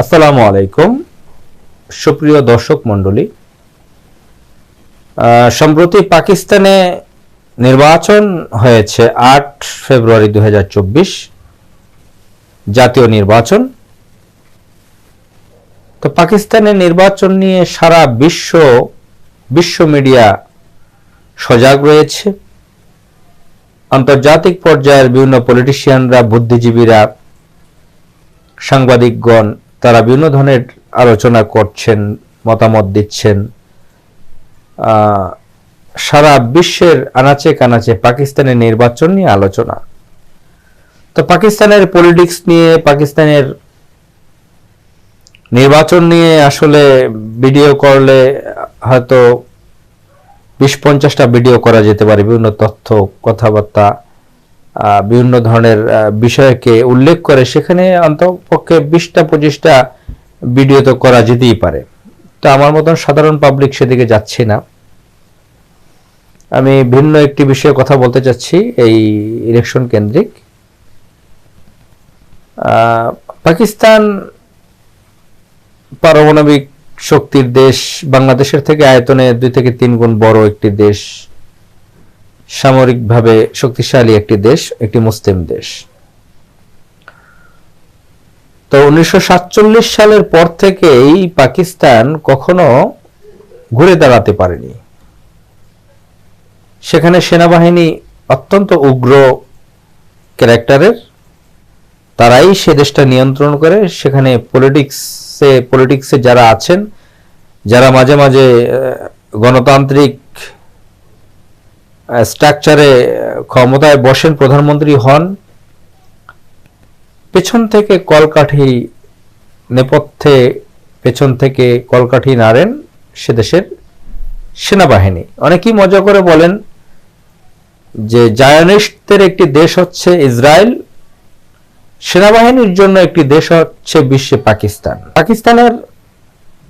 আসসালামু আলাইকুম। সুপ্রিয় দর্শক মণ্ডলী আহ, সম্প্রতি পাকিস্তানে নির্বাচন হয়েছে আট ফেব্রুয়ারি দুই জাতীয় নির্বাচন। তো পাকিস্তানের নির্বাচন নিয়ে সারা বিশ্ব বিশ্ব মিডিয়া সজাগ রয়েছে। আন্তর্জাতিক পর্যায়ের বিভিন্ন পলিটিশিয়ানরা বুদ্ধিজীবীরা সাংবাদিকগণ তারা বিভিন্ন ধরনের আলোচনা করছেন, মতামত দিচ্ছেন। সারা বিশ্বের আনাচে কানাচে পাকিস্তানের নির্বাচন নিয়ে আলোচনা। তো পাকিস্তানের পলিটিক্স নিয়ে, পাকিস্তানের নির্বাচন নিয়ে আসলে ভিডিও করলে হয়তো বিশ পঞ্চাশটা ভিডিও করা যেতে পারে, বিভিন্ন তথ্য, কথাবার্তা। বিভিন্ন ধরনের বিষয়কে উল্লেখ করে সেখানে অন্তপক্ষে বিশটা পঁচিশটা ভিডিও তো করা যেতেই পারে। তো আমার মতন সাধারণ পাবলিক সেদিকে যাচ্ছি না। আমি ভিন্ন একটি বিষয়ে কথা বলতে চাচ্ছি এই ইলেকশন কেন্দ্রিক। পাকিস্তান পারমাণবিক শক্তির দেশ বাংলাদেশের থেকে আয়তনে দুই থেকে তিন গুণ বড় একটি দেশ। সামরিকভাবে শক্তিশালী একটি দেশ, একটি মুসলিম দেশ। তো উনিশশো সাতচল্লিশ সালের পর থেকেই পাকিস্তান কখনো ঘুরে দাঁড়াতে পারেনি। সেখানে সেনাবাহিনী অত্যন্ত উগ্র ক্যারেক্টারের, তারাই সে দেশটা নিয়ন্ত্রণ করে। সেখানে পলিটিক্সে পলিটিক্সে যারা আছেন, যারা মাঝে মাঝে গণতান্ত্রিক স্ট্রাকচারে ক্ষমতায় বসেন প্রধানমন্ত্রী হন। পেছন থেকে কলকাঠি, নেপথ্যে পেছন থেকে কলকাঠি নাড়েন সে দেশের সেনাবাহিনী। অনেকেই মজা করে বলেন যে, জায়নিস্টদের একটি দেশ হচ্ছে ইসরায়েল, সেনাবাহিনীর জন্য একটি দেশ হচ্ছে বিশ্বে পাকিস্তান। পাকিস্তানের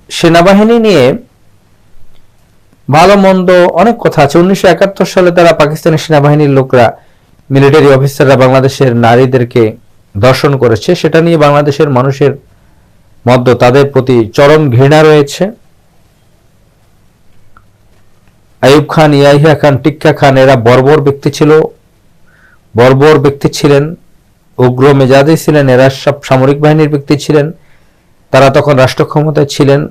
সেনাবাহিনী নিয়ে ভালো, মন্দ, অনেক কথা আছে। উনিশশো একাত্তর সালে তারা পাকিস্তানের সেনাবাহিনীর লোকরা মিলিটারি অফিসাররা বাংলাদেশের নারীদেরকে দর্শন করেছে। সেটা নিয়ে বাংলাদেশের মানুষের মধ্যে তাদের প্রতি চরম ঘৃণা রয়েছে। আইয়ুব খান, ইয়াহিয়া খান, টিক্কা খান, এরা বর্বর ব্যক্তি ছিল। বর্বর ব্যক্তি ছিলেন, উগ্র মেজাজে ছিলেন, এরা সব সামরিক বাহিনীর ব্যক্তি ছিলেন। তারা তখন রাষ্ট্র ক্ষমতায় ছিলেন।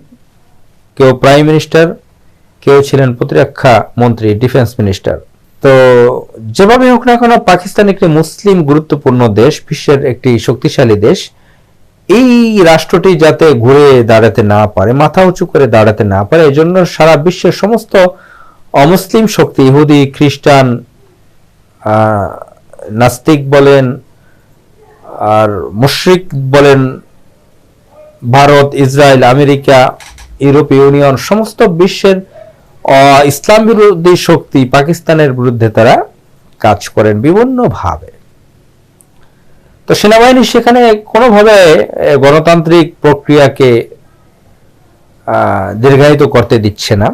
কেউ প্রাইম মিনিস্টার কেউ ছিলেন প্রতিরক্ষা মন্ত্রী, ডিফেন্স মিনিস্টার। তো যেভাবে হোক না কেন পাকিস্তান একটি মুসলিম গুরুত্বপূর্ণ দেশ, বিশ্বের একটি শক্তিশালী দেশ। এই রাষ্ট্রটি যাতে ঘুরে দাঁড়াতে না পারে, মাথা উঁচু করে দাঁড়াতে না পারে এই জন্য সারা বিশ্বের সমস্ত অমুসলিম শক্তি, ইহুদি, খ্রিস্টান নাস্তিক বলেন, আর মুশরিক বলেন, Bharat, Israel, America, European Union, সমস্ত বিশ্বের ইসলাম বিরোধী শক্তি পাকিস্তানের বিরুদ্ধে তারা কাজ করেন বিভিন্নভাবে। তো সেনাবাহিনী সেখানে কোনোভাবে গণতান্ত্রিক প্রক্রিয়াকে দীর্ঘায়িত করতে দিচ্ছে না।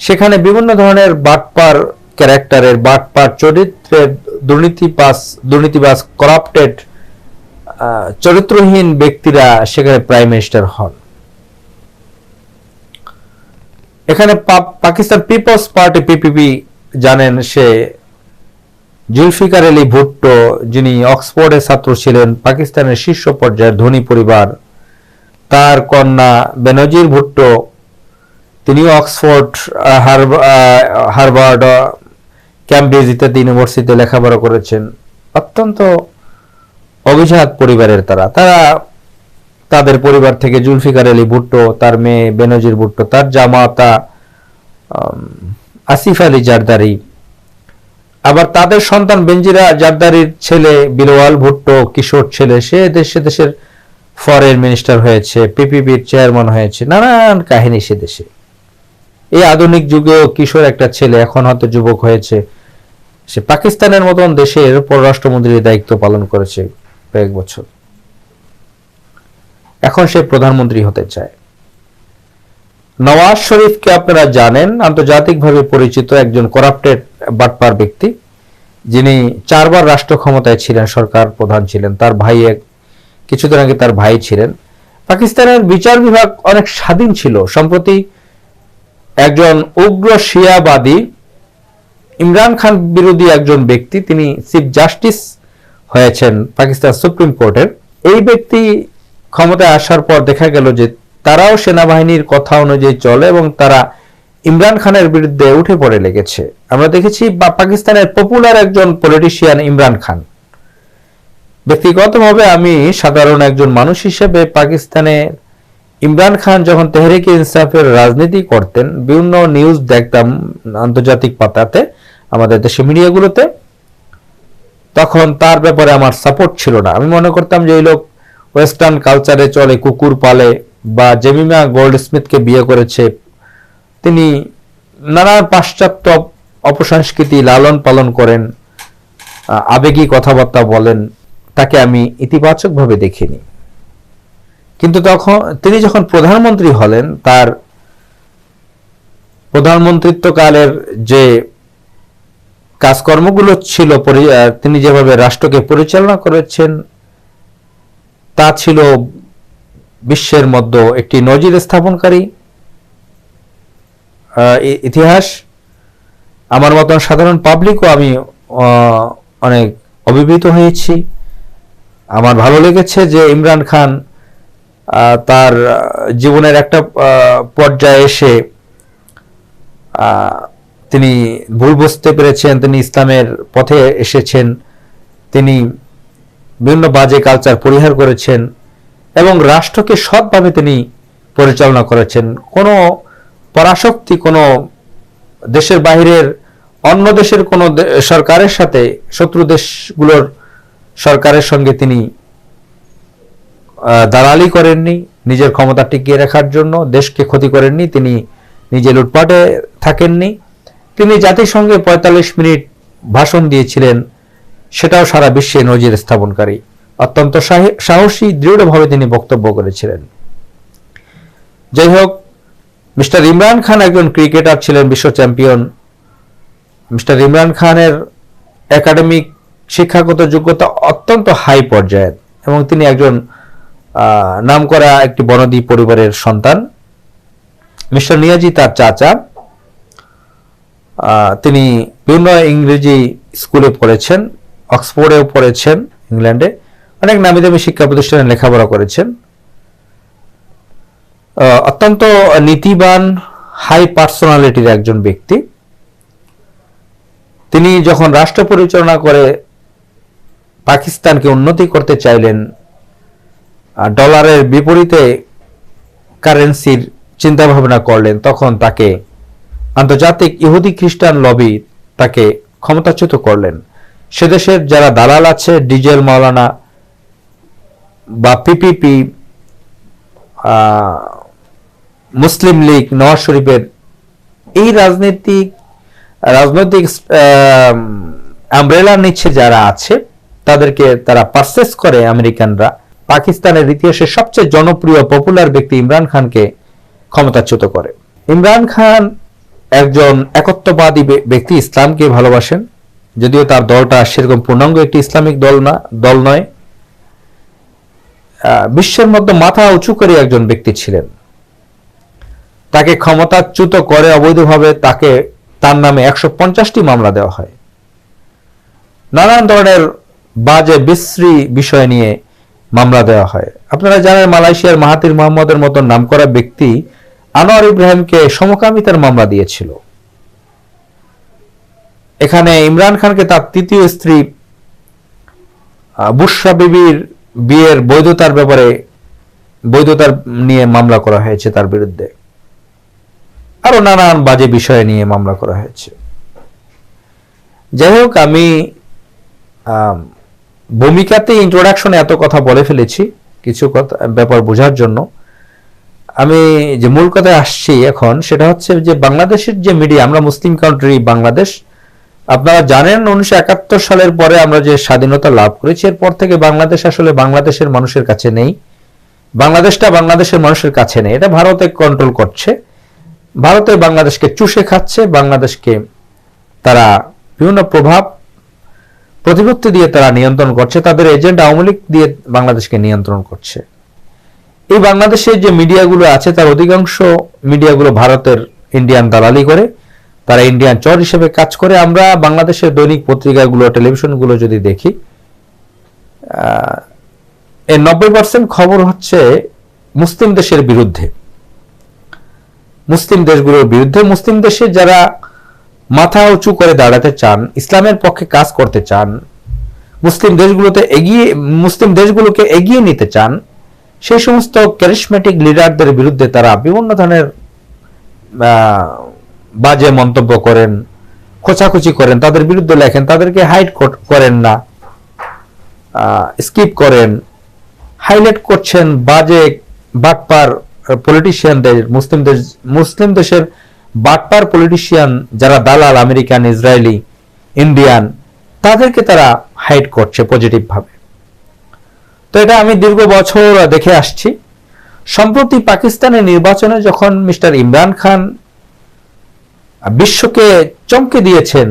সেখানে বিভিন্ন ধরনের বাটপার ক্যারেক্টারের, বাটপার চরিত্রের দুর্নীতিবাস দুর্নীতিবাস, করাপ্টেড চরিত্রহীন ব্যক্তিরা সেখানে প্রাইম মিনিস্টার হন। এখানে পাকিস্তান পিপলস পার্টি, পিপিপি জানেন সে জুলফিকার আলী ভুট্টো, যিনি অক্সফোর্ডের ছাত্র ছিলেন, পাকিস্তানের শীর্ষ পর্যায়ের ধনী পরিবার, তার কন্যা বেনজির ভুট্টো তিনি অক্সফোর্ড হার্ভার্ড, ক্যামব্রিজ ইত্যাদি ইউনিভার্সিটিতে লেখাপড়া করেছেন। অত্যন্ত অভিজাত পরিবারের তারা। তারা তাদের পরিবার থেকে জুলফিকার আলী ভুট্টো, তার মেয়ে বেনজির ভুট্টো, তার জামাতা আসিফ আলী জারদারি। আবার তাদের সন্তান বেঞ্জিরা জারদারির ছেলে বিলওয়াল ভুট্টো, কিশোর ছেলে, সে দেশে দেশের ফরেন মিনিস্টার হয়েছে পিপিবির চেয়ারম্যান হয়েছে, নানান কাহিনী সে দেশে। এই আধুনিক যুগেও কিশোর একটা ছেলে, এখন হয়তো যুবক হয়েছে। সে পাকিস্তানের মতন দেশের পররাষ্ট্রমন্ত্রীর দায়িত্ব পালন করেছে কয়েক বছর। এখন সে প্রধানমন্ত্রী হতে চায়। নওয়াজ শরীফকে আপনারা জানেন, আন্তর্জাতিকভাবে পরিচিত একজন করাপ্টেড বাটপার ব্যক্তি। যিনি চারবার রাষ্ট্র ক্ষমতায় ছিলেন, সরকার প্রধান ছিলেন। তার ভাই এক, কিছুদিন আগে তার ভাই ছিলেন। পাকিস্তানের বিচার বিভাগ অনেক স্বাধীন ছিল। সম্প্রতি একজন উগ্র শিয়াবাদী, ইমরান খান বিরোধী একজন ব্যক্তি, তিনি চিফ জাস্টিস হয়েছেন পাকিস্তান সুপ্রিম কোর্টের। এই ব্যক্তি ক্ষমতায় আসার পর দেখা গেল যে তারাও সেনাবাহিনীর কথা অনুযায়ী চলে এবং তারা ইমরান খানের বিরুদ্ধে উঠে পড়ে লেগেছে। আমরা দেখেছি বা পাকিস্তানের পপুলার একজন পলিটিশিয়ান ইমরান খান। ব্যক্তিগতভাবে আমি সাধারণ একজন মানুষ হিসেবে পাকিস্তানে ইমরান খান যখন তেহরিক ইনসাফের রাজনীতি করতেন, বিভিন্ন নিউজ দেখতাম আন্তর্জাতিক পাতাতে, আমাদের দেশের মিডিয়াগুলোতে, তখন তার ব্যাপারে আমার সাপোর্ট ছিল না। আমি মনে করতাম যে এই লোক ওয়েস্টার্ন কালচারে চলে কুকুর পালে বা জেমিমা গোল্ড স্মিথকে বিয়ে করেছে, তিনি নানা পাশ্চাত্য অপসংস্কৃতি লালন পালন করেন আবেগী কথাবার্তা বলেন, তাকে আমি ইতিবাচকভাবে দেখিনি। কিন্তু তখন তিনি যখন প্রধানমন্ত্রী হলেন, তার প্রধানমন্ত্রিত্বকালের যে কাজকর্মগুলো ছিল তিনি যেভাবে রাষ্ট্রকে পরিচালনা করেছেন তা ছিল বিশ্বের মধ্যে একটি নজির স্থাপনকারী ইতিহাস। আমার মতন সাধারণ পাবলিকও আমি অনেক অভিভূত হয়েছি। আমার ভালো লেগেছে যে ইমরান খান তার জীবনের একটা পর্যায়ে এসে তিনি ভুল বুঝতে পেরেছেন, তিনি ইসলামের পথে এসেছেন। তিনি বিভিন্ন বাজে কালচার পরিহার করেছেন এবং রাষ্ট্রকে সৎভাবে তিনি পরিচালনা করেছেন। কোনো পরাশক্তি কোনো দেশের বাহিরের অন্য দেশের কোনো সরকারের সাথে, শত্রু দেশগুলোর সরকারের সঙ্গে তিনি দালালি করেননি, নিজের ক্ষমতা টিকিয়ে রাখার জন্য, দেশকে ক্ষতি করেননি, তিনি নিজে লুটপাটে থাকেননি। তিনি জাতিসংঘে পঁয়তাল্লিশ মিনিট ভাষণ দিয়েছিলেন। সেটাও সারা বিশ্বে নজির স্থাপনকারী। অত্যন্ত সাহে- সাহসী দৃঢ়ভাবে তিনি বক্তব্য করেছিলেন। যাই হোক মিস্টার ইমরান খান একজন ক্রিকেটার ছিলেন বিশ্ব চ্যাম্পিয়ন। মিস্টার ইমরান খানের একাডেমিক শিক্ষাগত যোগ্যতা অত্যন্ত হাই পর্যায়ের এবং তিনি একজন আহ, নামকরা একটি বনদী পরিবারের সন্তান। মিস্টার নিয়াজি তার চাচা। তিনি বিভিন্ন ইংরেজি স্কুলে পড়েছেন। অক্সফোর্ডেও পড়েছেন, ইংল্যান্ডে। অনেক নামি দামি শিক্ষা প্রতিষ্ঠানে লেখাপড়া করেছেন। অত্যন্ত নীতিবান হাই পার্সোনালিটির একজন ব্যক্তি। তিনি যখন রাষ্ট্র পরিচালনা করে পাকিস্তানকে উন্নতি করতে চাইলেন ডলারের বিপরীতে কারেন্সির চিন্তা ভাবনা করলেন, তখন তাকে আন্তর্জাতিক ইহুদি খ্রিস্টান লবি তাকে ক্ষমতাচ্যুত করলেন। সে দেশের যারা দালাল আছে ডিজেল মাওলানা বা পিপিপি মুসলিম লীগ, নওয়াজ শরীফের, এই রাজনৈতিক রাজনৈতিক আমব্রেলা নিচ্ছে যারা আছে, তাদেরকে তারা পারচেস করে আমেরিকানরা। পাকিস্তানের ইতিহাসে সবচেয়ে জনপ্রিয় পপুলার ব্যক্তি ইমরান খানকে ক্ষমতাচ্যুত করে। ইমরান খান একজন একত্ববাদী ব্যক্তি, ইসলামকে ভালোবাসেন। যদিও তার দলটা সেরকম পূর্ণাঙ্গ একটি ইসলামিক দল না, দল নয় বিশ্বের মধ্যে মাথা উঁচু করে একজন ব্যক্তি ছিলেন। তাকে ক্ষমতাচ্যুত করে অবৈধভাবে তাকে তার নামে একশো পঞ্চাশটি মামলা দেওয়া হয়। নানান ধরনের বাজে, বিশ্রী বিষয় নিয়ে মামলা দেওয়া হয়। আপনারা জানেন মালয়েশিয়ার মাহাতির মোহাম্মদের মতো নাম করা ব্যক্তি আনোয়ার ইব্রাহিমকে সমকামিতার মামলা দিয়েছিল। এখানে ইমরান খানকে তার তৃতীয় স্ত্রী বুশরা বিবির বিয়ের বৈধতার ব্যাপারে বৈধতার নিয়ে মামলা করা হয়েছে তার বিরুদ্ধে। আরও নানান বাজে বিষয় নিয়ে মামলা করা হয়েছে। যাই হোক আম, ভূমিকাতে ইন্ট্রোডাকশনে এত কথা বলে ফেলেছি কিছু কথা ব্যাপার বোঝার জন্য। আমি যে মূল কথায় আসছি এখন সেটা হচ্ছে যে বাংলাদেশের যে মিডিয়া আমরা মুসলিম কান্ট্রি বাংলাদেশ আপনারা জানেন উনিশশো একাত্তর সালের পরে আমরা যে স্বাধীনতা লাভ করেছি, এরপর থেকে বাংলাদেশ আসলে বাংলাদেশের মানুষের কাছে নেই। বাংলাদেশটা বাংলাদেশের মানুষের কাছে নেই। এটা ভারতে কন্ট্রোল করছে। ভারতে বাংলাদেশকে চুষে খাচ্ছে, বাংলাদেশকে তারা বিভিন্ন প্রভাব, প্রতিপত্তি দিয়ে তারা নিয়ন্ত্রণ করছে, তাদের এজেন্ট আওয়ামী লীগ দিয়ে বাংলাদেশকে নিয়ন্ত্রণ করছে। এই বাংলাদেশের যে মিডিয়াগুলো আছে, তার অধিকাংশ মিডিয়াগুলো ভারতের ইন্ডিয়ান দালালি করে। তারা ইন্ডিয়ান চর হিসেবে কাজ করে। আমরা বাংলাদেশের দৈনিক পত্রিকাগুলো, টেলিভিশনগুলো যদি দেখি এর নব্বই পার্সেন্ট খবর হচ্ছে মুসলিম দেশের বিরুদ্ধে। মুসলিম দেশগুলোর বিরুদ্ধে। মুসলিম দেশে যারা মাথা উঁচু করে দাঁড়াতে চান, ইসলামের পক্ষে কাজ করতে চান, মুসলিম দেশগুলোতে এগিয়ে, মুসলিম দেশগুলোকে এগিয়ে নিতে চান, সেই সমস্ত ক্যারিসমেটিক লিডারদের বিরুদ্ধে তারা বিভিন্ন ধরনের বাজে মন্তব্য করেন, খোঁচাখুচি করেন, তাদের বিরুদ্ধে লেখেন, তাদেরকে হাইড করেন না স্কিপ করেন হাইলাইট করছেন বাজে বাটপার পলিটিশিয়ানদের মুসলিম দেশ মুসলিম দেশের বাটপার পলিটিশিয়ান যারা দালাল, আমেরিকান, ইসরায়েলি, ইন্ডিয়ান, তাদেরকে তারা হাইড করছে পজিটিভ ভাবে। তো এটা আমি দীর্ঘ বছর দেখে আসছি। সম্প্রতি পাকিস্তানের নির্বাচনে যখন মিস্টার ইমরান খান বিশ্বকে চমকে দিয়েছেন।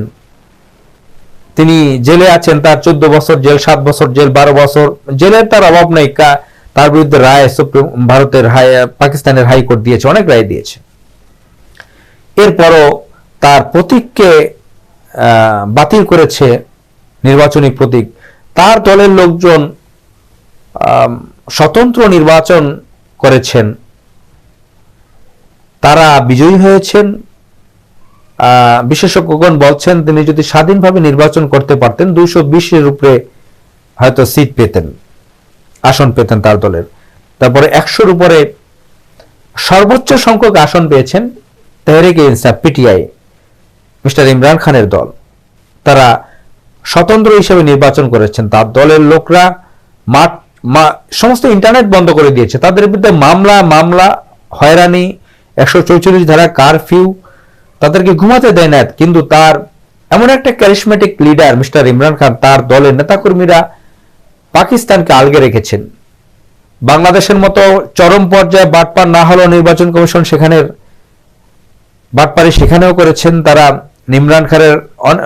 তিনি জেলে আছেন, তার চোদ্দ বছর জেল, সাত বছর জেল, বারো বছর জেলের তার অভাব নেই তার বিরুদ্ধে রায় সুপ্রিম ভারতের পাকিস্তানের হাইকোর্ট দিয়েছে, অনেক রায় দিয়েছে। এরপরও তার প্রতীককে বাতিল করেছে নির্বাচনী প্রতীক। তার দলের লোকজন স্বতন্ত্র নির্বাচন করেছেন। তারা বিজয়ী হয়েছেন বিশেষজ্ঞগণ বলছেন, তিনি যদি স্বাধীনভাবে নির্বাচন করতে পারতেন, দুইশো বিশের উপরে হয়তো সিট পেতেন, আসন পেতেন তার দলের। তারপরে একশোর উপরে সর্বোচ্চ সংখ্যক আসন পেয়েছেন তেহরিকে ইনসাফ, পিটিআই, মিস্টার ইমরান খানের দল। তারা স্বতন্ত্র হিসেবে নির্বাচন করেছেন, তার দলের লোকরা মাঠ, মা- সমস্ত ইন্টারনেট বন্ধ করে দিয়েছে। তাদের বিরুদ্ধে মামলা মামলা, হয়রানি, একশো চৌচল্লিশ ধারা কারফিউ তাদেরকে ঘুমাতে দেয় না, কিন্তু তার এমন একটা charismatic leader mister Imran Khan, তার দলের নেতাকর্মীরা পাকিস্তানকে আলগে রেখেছেন। বাংলাদেশের মতো চরম পর্যায়ে বাটপার না হলেও নির্বাচন কমিশন সেখানের, বাটপারি সেখানেও করেছেন। তারা ইমরান খানের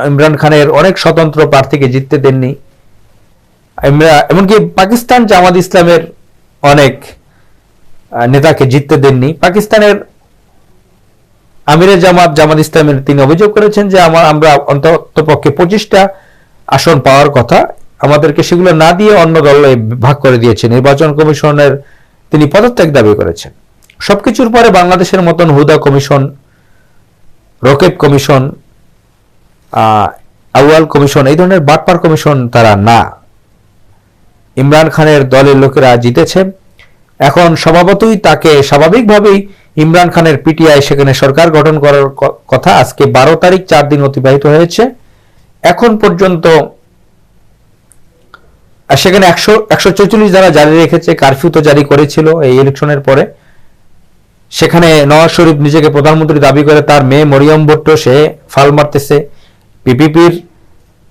ইমরান খানের অনেক স্বতন্ত্র প্রার্থীকে জিততে দেননি। এমনকি পাকিস্তান জামাত ইসলামের অনেক নেতাকে জিততে দেননি। পাকিস্তানের আমিরে জামাত জামাত ইসলামের তিনি অভিযোগ করেছেন যে আমার, আমরা অন্ততপক্ষে পঁচিশটা আসন পাওয়ার কথা। আমাদেরকে সেগুলো না দিয়ে অন্য দলে ভাগ করে দিয়েছে নির্বাচন কমিশনের তিনি পদত্যাগ দাবি করেছেন। সবকিছুর পরে বাংলাদেশের মতন Huda commission Rakib commission Awal commission, এই ধরনের বাটপার কমিশন তারা না। ইমরান খানের দলের লোকেরা জিতেছে। এখন স্বভাবতই তাকে স্বাভাবিকভাবেই ইমরান খানের পিটিআই, সেখানে সরকার গঠন করার কথা আজকে বারো তারিখ, চার দিন অতিবাহিত হয়েছে। এখন পর্যন্ত সেখানে একশো একশো চৌচল্লিশ দ্বারা জারি রেখেছে, কারফিউ তো জারি করেছিল এই ইলেকশনের পরে। সেখানে নওয়াজ শরীফ নিজেকে প্রধানমন্ত্রী দাবি করে, তার মেয়ে মরিয়ম ভট্ট, সে ফাল মারতেছে। পিপিপির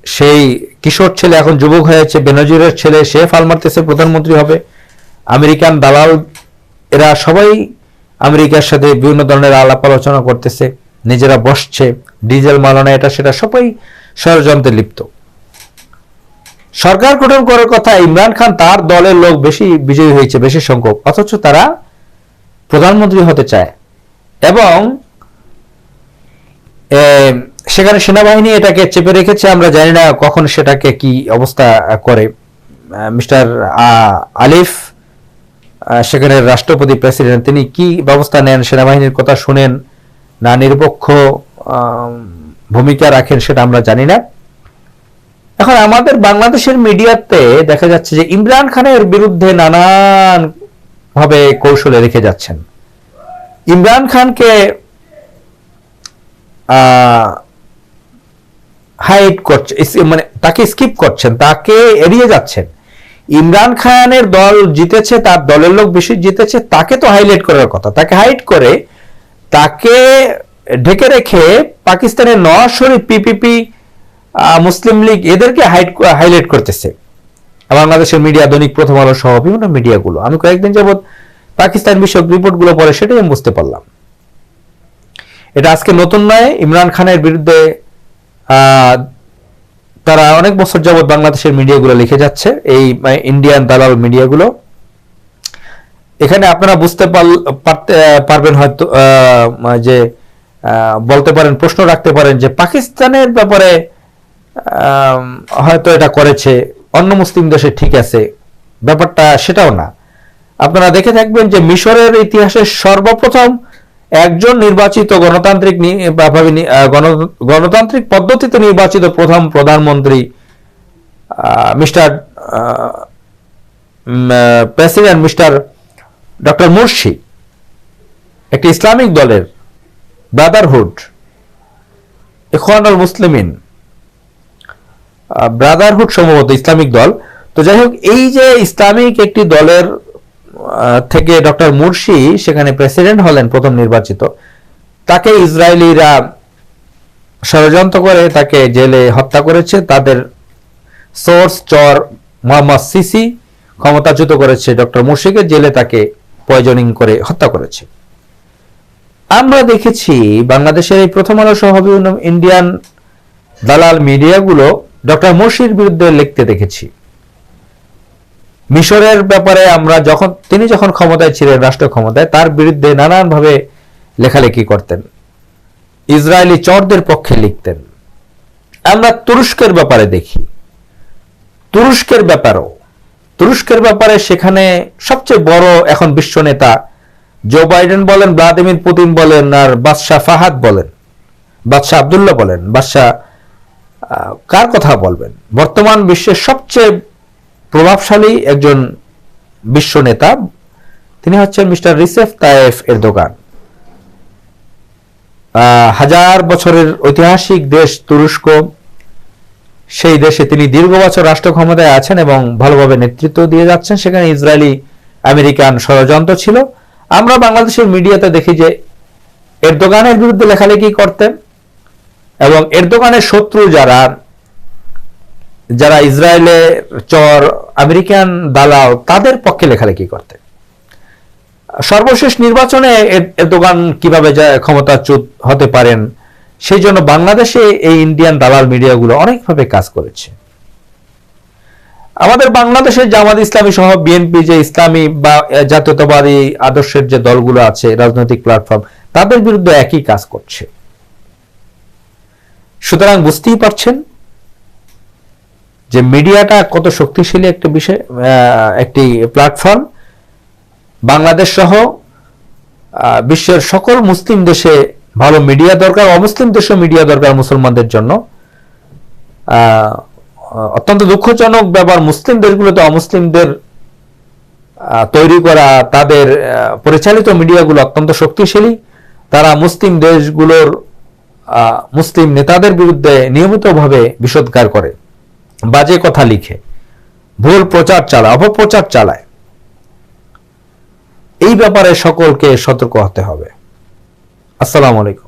সেই কিশোর ছেলে এখন যুবক হয়েছে, বেনজিরের ছেলে, সে ফাল মারতেছে, প্রধানমন্ত্রী হবে। আমেরিকান দালাল, এরা সবাই আমেরিকার সাথে বিভিন্ন ধরনের আলাপ আলোচনা করতেছে, নিজেরা বসছে, ডিজেল মালানা এটা সেটা সবাই ষড়যন্ত্রে লিপ্ত। সরকার গঠন করার কথা ইমরান খান তার দলের লোক বেশি বিজয়ী হয়েছে, বেশি সংখ্যক, অথচ তারা প্রধানমন্ত্রী হতে চায়। এবং সেখানে সেনাবাহিনী এটাকে চেপে রেখেছে, আমরা জানি না কখন সেটাকে কি অবস্থা করে। মিস্টার আলিফ আহ, সেখানের রাষ্ট্রপতি প্রেসিডেন্ট তিনি কি ব্যবস্থা নেন সেনাবাহিনীর কথা শুনেন না নিরপেক্ষ ভূমিকা রাখেন সেটা আমরা জানি না। এখন আমাদের বাংলাদেশের মিডিয়াতে দেখা যাচ্ছে যে ইমরান খানের বিরুদ্ধে নানান ভাবে কৌশলে রেখে যাচ্ছেন। ইমরান খানকে হাইড করছে মানে তাকে স্কিপ করছেন তাকে এড়িয়ে যাচ্ছেন। ইমরান খানের দল জিতেছে, তার দলের লোক বেশি জিতেছে, তাকে তো হাইলাইট করার কথা। তাকে হাইট করে, তাকে ঢেকে রেখে পাকিস্তানের নওয়াজ শরীফ পিপিপি মুসলিম লীগ এদেরকে হাইট হাইলাইট করতেছে। বাংলাদেশের মিডিয়া দৈনিক প্রথম আলো সহ বিভিন্ন মিডিয়াগুলো আমি কয়েকদিন যাবত পাকিস্তান বিষয়ক রিপোর্টগুলো পড়ে সেটাই আমি বুঝতে পারলাম। এটা আজকে নতুন নয়, ইমরান খানের বিরুদ্ধে তারা অনেক বছর যাবৎ বাংলাদেশের মিডিয়াগুলো লিখে যাচ্ছে এই ইন্ডিয়ান দালাল মিডিয়াগুলো। এখানে আপনারা বুঝতে পারবেন হয়তো আহ, যে বলতে পারেন প্রশ্ন রাখতে পারেন যে পাকিস্তানের ব্যাপারে হয়তো এটা করেছে অন্য মুসলিম দেশে ঠিক আছে ব্যাপারটা সেটাও না। আপনারা দেখে থাকবেন যে মিশরের ইতিহাসে সর্বপ্রথম একজন নির্বাচিত গণতান্ত্রিক গণতান্ত্রিক পদ্ধতিতে নির্বাচিত প্রথম প্রধানমন্ত্রী mister president mister doctor Morsi একটি ইসলামিক দলের ব্রাদারহুড, ইখওয়ানুল মুসলিমিন ব্রাদারহুড সম্ভবত ইসলামিক দল। তো যাই হোক, এই যে ইসলামিক একটি দলের থেকে ডক্টর মুর্শি, সেখানে প্রেসিডেন্ট হলেন প্রথম নির্বাচিত। তাকে ইসরায়েলিরা ষড়যন্ত্র করে, তাকে জেলে হত্যা করেছে। তাদের সোর্স চর মোহাম্মদ সিসি ক্ষমতাচ্যুত করেছে ডক্টর মুর্শিকে, জেলে তাকে পয়জনিং করে হত্যা করেছে। আমরা দেখেছি বাংলাদেশের এই প্রথম আলো সহ ইন্ডিয়ান দালাল মিডিয়াগুলো ডক্টর মুর্শির বিরুদ্ধে লিখতে দেখেছি। মিশরের ব্যাপারে আমরা যখন, তিনি যখন ক্ষমতায় ছিলেন, রাষ্ট্র ক্ষমতায়, তার বিরুদ্ধে নানানভাবে লেখালেখি করতেন। ইসরায়েলি চরদের পক্ষে লিখতেন। আমরা তুরস্কের ব্যাপারে দেখি। তুরস্কের ব্যাপারেও। তুরস্কের ব্যাপারে সেখানে সবচেয়ে বড় এখন বিশ্ব নেতা জো বাইডেন বলেন, ভ্লাদিমির পুতিন বলেন, আর বাদশাহ ফাহাদ বলেন, বাদশাহ আবদুল্লাহ বলেন। বাদশাহ কার কথা বলবেন? বর্তমান বিশ্বের সবচেয়ে প্রভাবশালী একজন বিশ্ব নেতা, তিনি হচ্ছেন মিস্টার রিসেফ তায়েফ এর দোকান হাজার বছরের ঐতিহাসিক দেশ তুরস্ক, সেই দেশে তিনি দীর্ঘ বছর রাষ্ট্র ক্ষমতায় আছেন এবং ভালোভাবে নেতৃত্ব দিয়ে যাচ্ছেন। সেখানে ইসরায়েলি আমেরিকান ষড়যন্ত্র ছিল। আমরা বাংলাদেশের মিডিয়াতে দেখি যে এরদোগানের বিরুদ্ধে লেখালেখি করতেন এবং এরদোগানের শত্রু যারা যারা ইসরায়েলের চর, আমেরিকান দালাল, তাদের পক্ষে লেখালেখি করতে। সর্বশেষ নির্বাচনে এর- এরদোগান কীভাবে ক্ষমতাচ্যুত হতে পারেন, সেই জন্য বাংলাদেশে এই ইন্ডিয়ান দালাল মিডিয়াগুলো অনেকভাবে কাজ করেছে। আমাদের বাংলাদেশের জামাত ইসলামী সহ বিএনপি যে ইসলামী বা জাতীয়তাবাদী আদর্শের যে দলগুলো আছে, রাজনৈতিক প্ল্যাটফর্ম, তাদের বিরুদ্ধে একই কাজ করছে। সুতরাং বুঝতেই পারছেন যে মিডিয়াটা কত শক্তিশালী একটা বিষয় একটি প্ল্যাটফর্ম বাংলাদেশ সহ বিশ্বের সকল মুসলিম দেশে ভালো মিডিয়া দরকার, অমুসলিম দেশেও মিডিয়া দরকার মুসলমানদের জন্য। অত্যন্ত দুঃখজনক ব্যাপার, মুসলিম দেশগুলোতে অমুসলিমদের তৈরি করা, তাদের পরিচালিত মিডিয়াগুলো অত্যন্ত শক্তিশালী। তারা মুসলিম দেশগুলোর মুসলিম নেতাদের বিরুদ্ধে নিয়মিতভাবে বিষোদ্গার করে। বাজে কথা লিখে। ভুল প্রচার চালায়, অপপ্রচার চালায়। এই ব্যাপারে সকলকে সতর্ক হতে হবে। আসসালামু আলাইকুম।